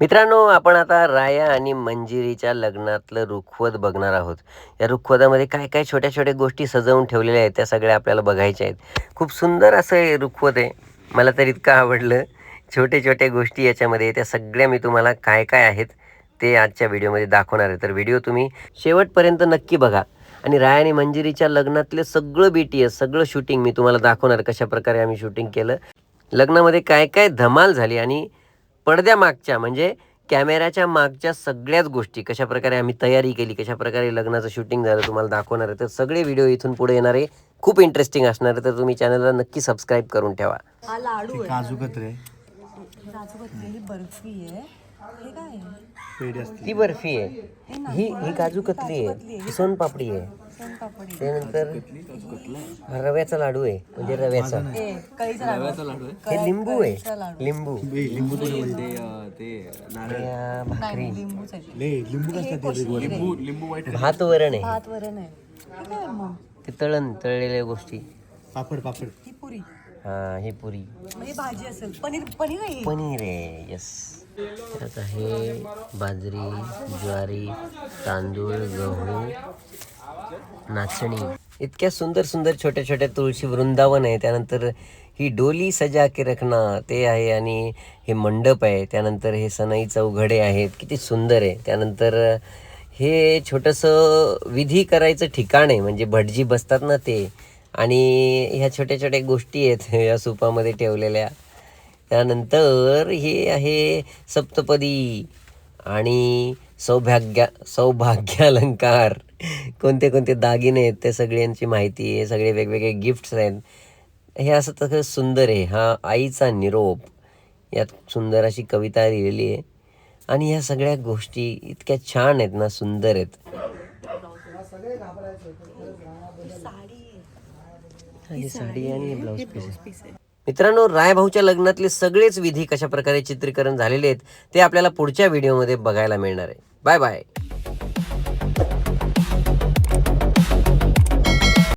मित्रांनो आपण आता राया आणि मंजिरीच्या लग्नातलं रुखवत बघणार आहोत. या रुखवतामध्ये काय काय छोट्या छोट्या गोष्टी सजवून ठेवलेल्या आहेत त्या सगळ्या आपल्याला बघायच्या आहेत. खूप सुंदर असं हे रुखवत आहे. मला तर इतकं आवडलं. छोटे छोट्या गोष्टी याच्यामध्ये त्या सगळ्या मी तुम्हाला काय काय आहेत ते आजच्या व्हिडिओमध्ये दाखवणार आहे. तर व्हिडिओ तुम्ही शेवटपर्यंत नक्की बघा. आणि राय आणि मंजिरीच्या लग्नातले सगळं बी टी एस सगळं शूटिंग मी तुम्हाला दाखवणार कशा प्रकारे आम्ही शूटिंग केलं. लग्नामध्ये काय काय धमाल झाली आणि पडद्यामागच्या म्हणजे कॅमेऱ्याच्या मागच्या सगळ्याच गोष्टी कशा प्रकारे आम्ही तयारी केली कशा प्रकारे लग्नाचं शूटिंग झालं तुम्हाला दाखवणार आहे तर सगळे व्हिडिओ इथून पुढे येणार आहे खूप इंटरेस्टिंग असणार आहे तर तुम्ही चॅनलला नक्की सबस्क्राईब करून ठेवा. हा लाडू आहे. काजू कतरे. काजू कतलेली बर्फी आहे. हे काय ती बर्फी आहे. ही ही काजू कतली आहे. ही सोनपापडी आहे. सोनपापडी त्यानंतर रव्याचा लाडू आहे म्हणजे रव्याचा. ए कळीचा लाडू. हे लिंबू आहे लिंबू. लिंबू भाकरी. आहे. भात वरण आहे. आहे. आहे ते तळण तळलेल्या गोष्टी. पापड पापड. ही पुरी. हा ही पुरी. म्हणजे भाजी असेल. पनीर पनीर आहे पनीर आहे यस आता हे बाजरी ज्वारी तांदूळ गहू नाचणी. इतक्या सुंदर सुंदर छोट्या छोट्या तुळशी वृंदावन आहे. त्यानंतर ही डोली सजा के रखना ते आहे आणि हे मंडप आहे. त्यानंतर हे सनई चौघडे आहेत. किती सुंदर आहे. त्यानंतर हे छोटंसं विधी करायचं ठिकाण आहे. म्हणजे भटजी बसतात ना ते. आणि ह्या छोट्या छोट्या गोष्टी आहेत या सुपामध्ये ठेवलेल्या. त्यानंतर हे आहे सप्तपदी आणि सौभाग्य सौभाग्यालंकार. कोणते कोणते दागिने आहेत त्या सगळ्यांची माहिती आहे सगळे वेगवेगळे गिफ्ट्स आहेत. हे असं तसं सुंदर आहे. हा आईचा निरोप. यात सुंदर अशी कविता लिहिलेली आहे. आणि ह्या सगळ्या गोष्टी इतक्या छान आहेत ना सुंदर आहेत. साडी आणि ब्लाऊज पीस मित्रांनो रायभाऊच्या लग्नातले सगळेच विधी कशा प्रकारे चित्रीकरण झालेले आहेत ते आपल्याला पुढच्या व्हिडिओमध्ये बघायला मिळणार आहे. Bye bye.